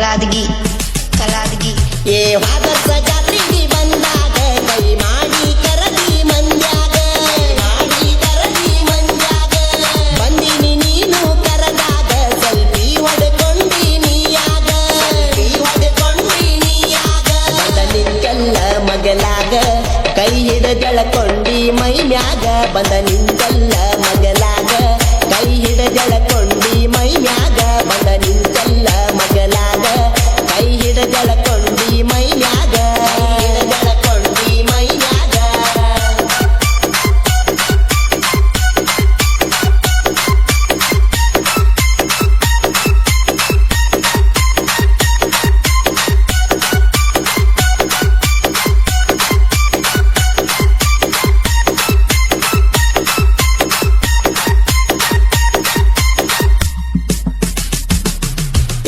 ಕಲಾದಗಿ ಕಲಾದಗಿ. ಏ ವಾದಸ ಜಾತ್ರೆಗೆ ಬಂದಾಗ, ಕೈ ಮಾಡಿ ಕರದಿ ಮಂದ್ಯಾಗ ಮಾಡಿ ಕರದಿ ಮಂದ್ಯಾಗ. ಬಂದಿನಿ ನೀನು ಕರದಾಗ ಸಲ್ಪಿ ಹೊಡ್ಕೊಂಡಿ ನೀಯಾಗ ಸಲ್ಪಿ ಹೊಡ್ಕೊಂಡಿ ನೀಯಾಗ. ಬಂದ ನಿಂಗೆಲ್ಲ ಮಗಲಾಗ, ಕೈ ಹಿಡದೆಳಕೊಂಡಿ ಮೈ ಮ್ಯಾಗ. ಬಂದ ನಿಂಗೆಲ್ಲ ಮಗಲಾಗ, ಕೈ ಹಿಡದೆಳಕೊಂಡಿ ಮೈ ಮ್ಯಾಗ. ಬಂದ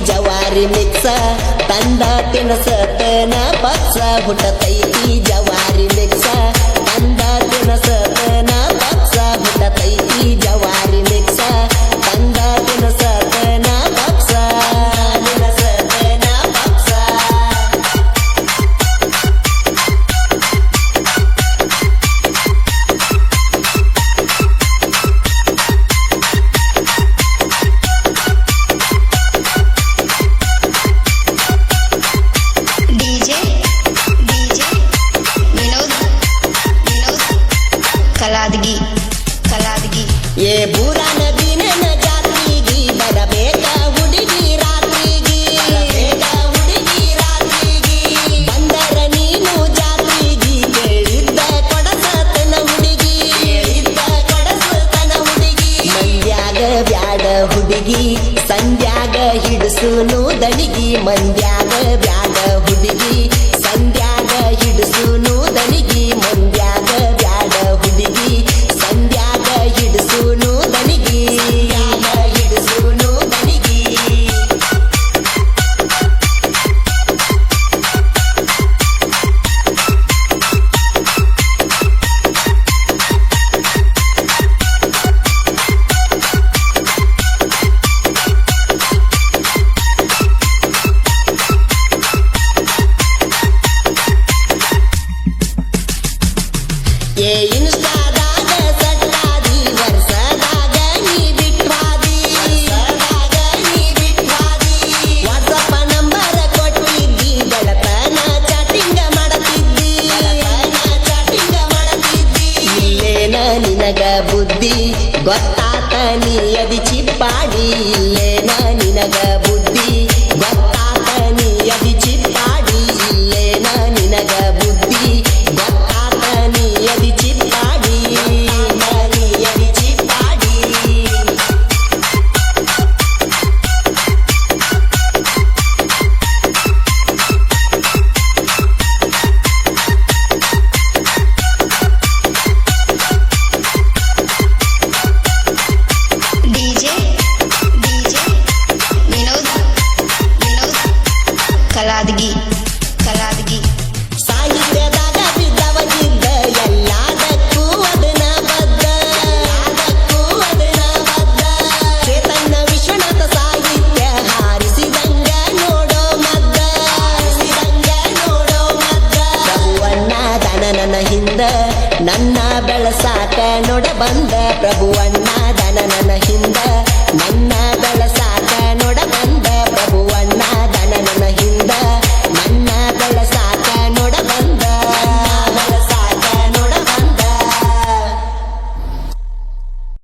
ಜವಾರಿ ಮಿಕ್ಸ ತಂದ ತಿನಸತನ ಪಕ್ಷ ಹುಟ್ಟತೈತಿ ಜವಾರಿ ಮಿಕ್ಸ ತಂದ ತಿನಸತನ ಸಂಧ್ಯಾಗ ಹಿಡಿಸುನು ದಣಿಗಿ ಮಂದ್ಯಾಗ ಬ್ಯಾಗ ಹುಡುಗಿ. ಸಂಧ್ಯಾಗ ಹಿಡಿಸುನು ದಣಿಗಿ ಮಂದ್ಯಾಗ ಗೊತ್ತಾತ ನೀ him down.